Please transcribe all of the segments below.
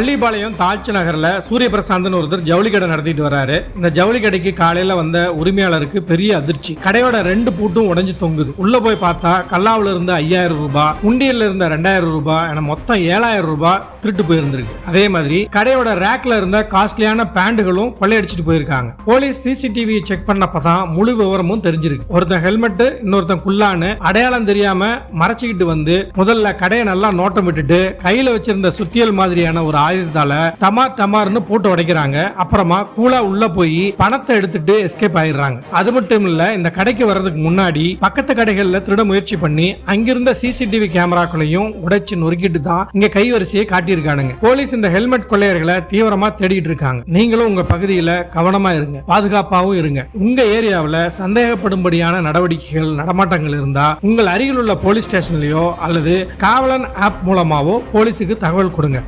பள்ளிப்பாளையம் தாழ்ச்சி நகரில் சூரிய பிரசாந்த்னு ஒருத்தர் ஜவுளி கடை நடத்திட்டு வராரு. இந்த ஜவுளி கடைக்கு காலையில வந்த உரிமையாளருக்கு பெரிய அதிர்ச்சி. கடையோட ரெண்டு பூட்டும் உடஞ்சு தொங்குது. உள்ள போய் பார்த்தா கல்லாவில் இருந்த ஐயாயிரம் ரூபாய் உண்டியல்ல இருந்த ரெண்டாயிரம் ரூபாய் என மொத்தம் ஏழாயிரம் ரூபாய் திருட்டு போயிருந்திருக்கு. அதே மாதிரி கடையோட ரேக்ல இருந்த காஸ்ட்லியான பேண்டுகளும் கொள்ளையடிச்சிட்டு போயிருக்காங்க. போலீஸ் சிசிடிவி செக் பண்ணப்பதான் முழு விவரமும் தெரிஞ்சிருக்கு. ஒருத்தன் ஹெல்மெட்டு இன்னொருத்தன் குல்லான்னு அடையாளம் தெரியாம மறைச்சிக்கிட்டு வந்து முதல்ல கடையை நல்லா நோட்டம் விட்டுட்டு கையில வச்சிருந்த சுத்தியல் மாதிரியான ஒரு ஆயுதத்தால டமார் டமார்னு போட்டு உடைக்கிறாங்க. அப்புறமா கூலா உள்ள போய் பணத்தை எடுத்துட்டு எஸ்கேப் ஆயிடுறாங்க. அது மட்டும் இல்ல இந்த கடைக்கு வர்றதுக்கு முன்னாடி பக்கத்து கடைகள்ல திருட முயற்சி பண்ணி அங்கிருந்த சிசிடிவி கேமராக்களையும் உடைச்சு நொறுக்கிட்டு தான் இங்க கைவரிசையை காட்டியிருக்கானுங்க. போலீஸ் இந்த ஹெல்மெட் கொள்ளையர்களை தீவிரமா தேடிட்டு இருக்காங்க. நீங்களும் உங்க பகுதியில கவனமா இருங்க. பாதுகாப்பாகவும் இருங்க. உங்க ஏரியாவில் சந்தேகப்படும்படியான நடவடிக்கைகள் நடமாட்டங்கள் இருந்தா உங்கள் அருகில் உள்ள போலீஸ் ஸ்டேஷன்லயோ அல்லது காவலன் ஆப் மூலமாவோ போலீஸுக்கு தகவல் கொடுங்க.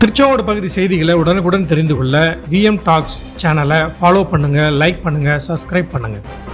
திருச்சாவோட பகுதி செய்திகளை உடனுக்குடன் தெரிந்து கொள்ள விஎம் டாக்ஸ் சேனலை ஃபாலோ பண்ணுங்கள் லைக் பண்ணுங்கள் சப்ஸ்கிரைப் பண்ணுங்கள்